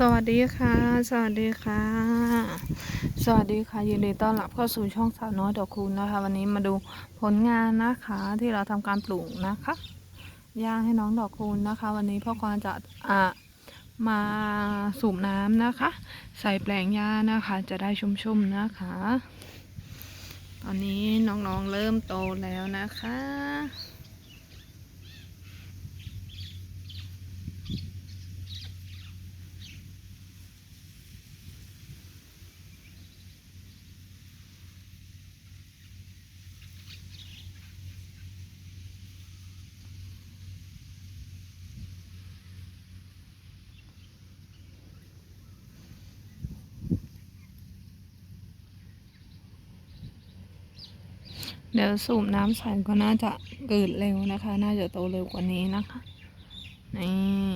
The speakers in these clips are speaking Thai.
สวัสดีค่ะ สวัสดีค่ะ สวัสดีค่ะ ยินดีต้อนรับเข้าสู่ช่องสาวน้อยดอกคูณนะคะ วันนี้มาดูผลงานนะคะที่เราทำการปลูกนะคะย่างให้น้องดอกคูณนะคะ วันนี้พ่อกรจะอะมาสูบน้ำนะคะ ใส่แปลงหญ้านะคะ จะได้ชุ่มๆนะคะ ตอนนี้น้องๆเริ่มโตแล้วนะคะ เดี๋ยวสูบน้ำใส่ก็น่าจะเกิดเร็วนะคะ น่าจะโตเร็วกว่านี้นะคะ นี่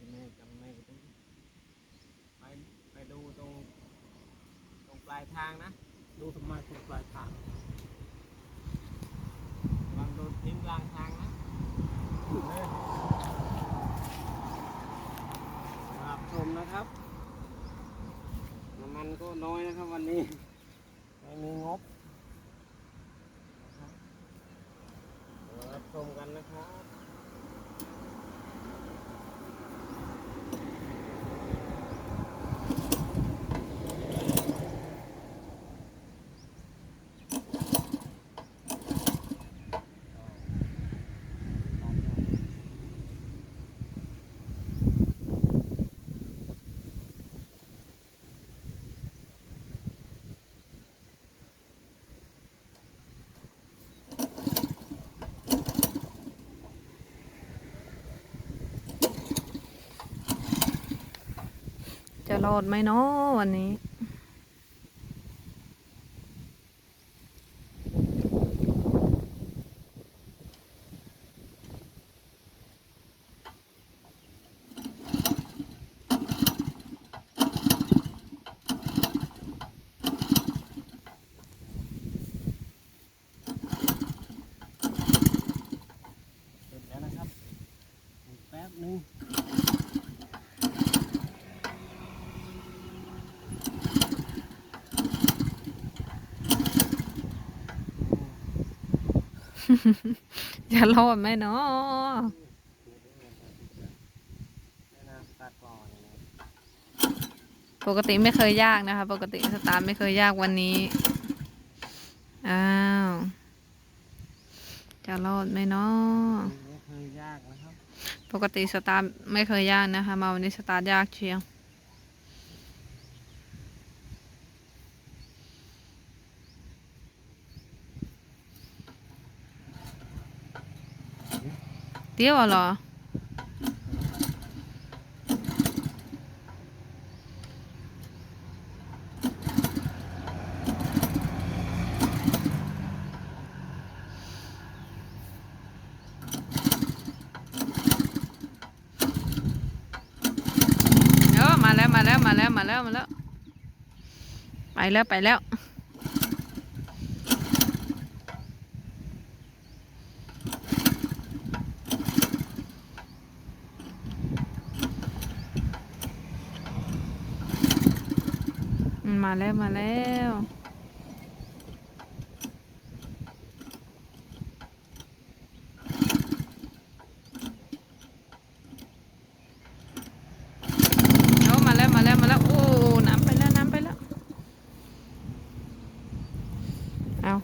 ที่ซอยกับแม่จำแม่ก็ต้องไปไปดูตรงตรงปลายทางนะ ดูทำไมตรงปลายทางวางโดนทิ้งกลางทางนะรับชมนะครับ น้ำมันก็น้อยนะครับวันนี้ ไม่มีงบนะครับเดี๋ยวรับชมกันนะครับ รอดไหมเนาะวันนี้ เสร็จแล้วนะครับอีกแป๊บนึง จะรอดไหมเนาะปกติไม่เคยยากนะคะ ปกติสตาร์ไม่เคยยากวันนี้ อ้าว จะรอดไหมเนาะปกติสตาร์ไม่เคยยากนะคะ มาวันนี้สตาร์ยากเชียว เตี้ยวเหรอเออมาแล้วมาแล้วมาแล้วมาแล้วมาแล้ว ไปแล้วไปแล้ว มาแล้วมาแล้วเอามาแล้วมาแล้วมาแล้วโอ้น้ำไปแล้วน้ำไปแล้วเอา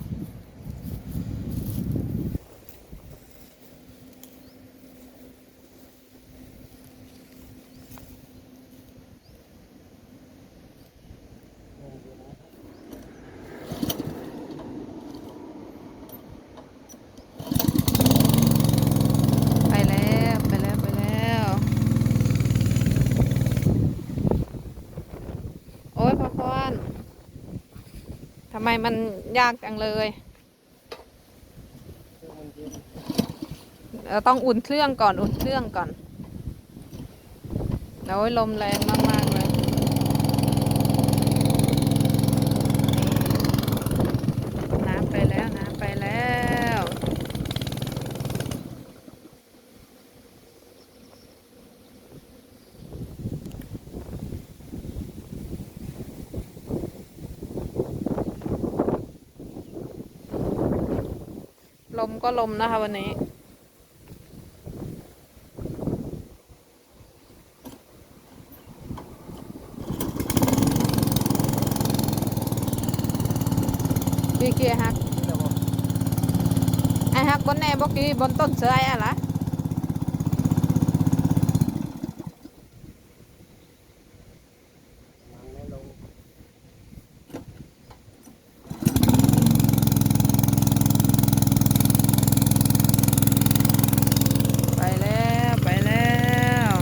ไมมันยากจังเลยเครื่องมันเย็นเราต้องอุ่นเครื่องก่อนอุ่นเครื่องก่อน โอ้ยลมแรงมาก ๆ เลยนี่น้ำไปแล้วน้ำไปแล้ว ลมก็ลมนะคะวันนี้พี่เกียร์ฮักเดี๋ยวผมไอฮักบนแน่บอกกี้บนต้นเสือไอ้อะไร มันไม่ลง ไปแล้วไปแล้ว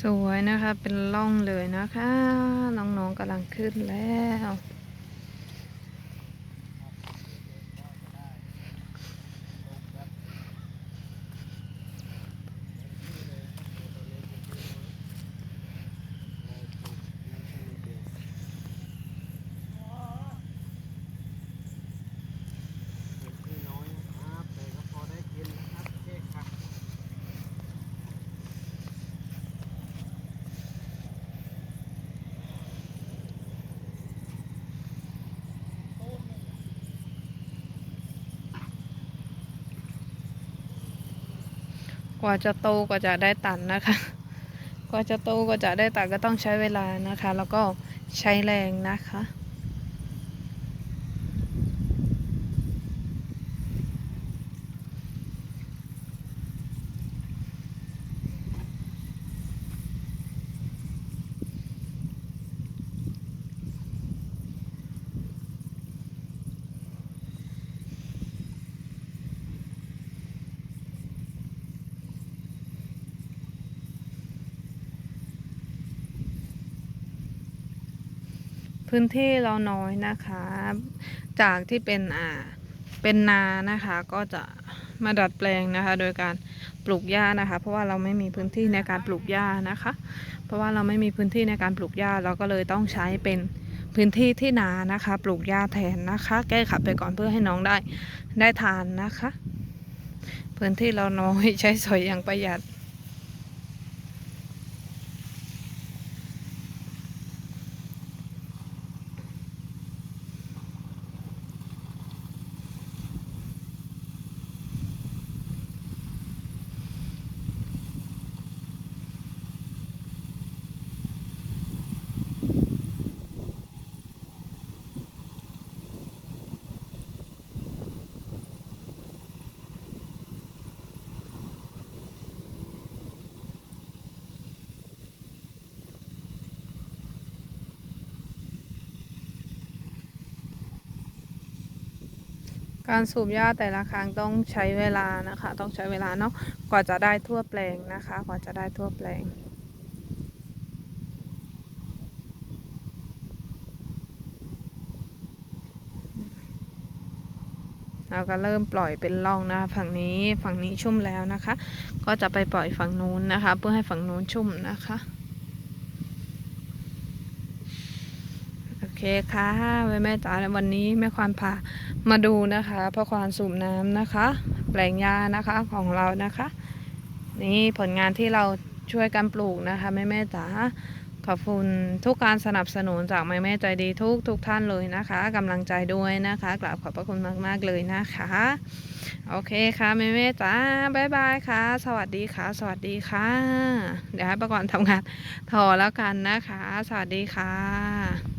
สวยนะคะเป็นล่องเลยนะคะ น้องๆกำลังขึ้นแล้ว ที่น้อยนะครับแต่ก็พอได้กินนะครับเค้กครับ กว่าจะโตกว่าจะได้ตันนะคะ กว่าจะโตกว่าจะได้ตันก็ต้องใช้เวลานะคะ แล้วก็ใช้แรงนะคะ พื้นที่เราน้อยนะคะ จากที่เป็นอ่าเป็นนานะคะ ก็จะมาดัดแปลงนะคะ โดยการปลูกหญ้านะคะ เพราะว่าเราไม่มีพื้นที่ในการปลูกหญ้านะคะ เพราะว่าเราไม่มีพื้นที่ในการปลูกหญ้าเราก็เลยต้องใช้เป็นพื้นที่ที่นานะคะ ปลูกหญ้าแทนนะคะ แก้ขับไปก่อนเพื่อให้น้องได้ได้ทานนะคะ พื้นที่เราน้อยใช้สอยอย่างประหยัด การสูบหญ้าแต่ละครั้งต้องใช้เวลานะคะ ต้องใช้เวลาเนาะกว่าจะได้ทั่วแปลงนะคะ กว่าจะได้ทั่วแปลงเราก็เริ่มปล่อยเป็นร่องนะคะฝั่งนี้ฝั่งนี้ชุ่มแล้วนะคะ ก็จะไปปล่อยฝั่งนู้นนะคะ เพื่อให้ฝั่งนู้นชุ่มนะคะ เคค่ะแม่แม่จ๋าวันนี้แม่ควานพามาดูนะคะพ่อควานสูบน้ำนะคะ แปลงหญ้านะคะของเรานะคะ นี่ผลงานที่เราช่วยกันปลูกนะคะแม่แม่จ๋าขอบคุณทุกการสนับสนุนจากแม่แม่ใจดีทุกทุกท่านเลยนะคะกำลังใจด้วยนะคะกราบขอบพระคุณมาก ๆ เลยนะคะ โอเคค่ะแม่แม่จ๋าบายบายค่ะ สวัสดีค่ะ สวัสดีค่ะ เดี๋ยวให้ประกอบทำงานต่อแล้วกันนะคะ สวัสดีค่ะ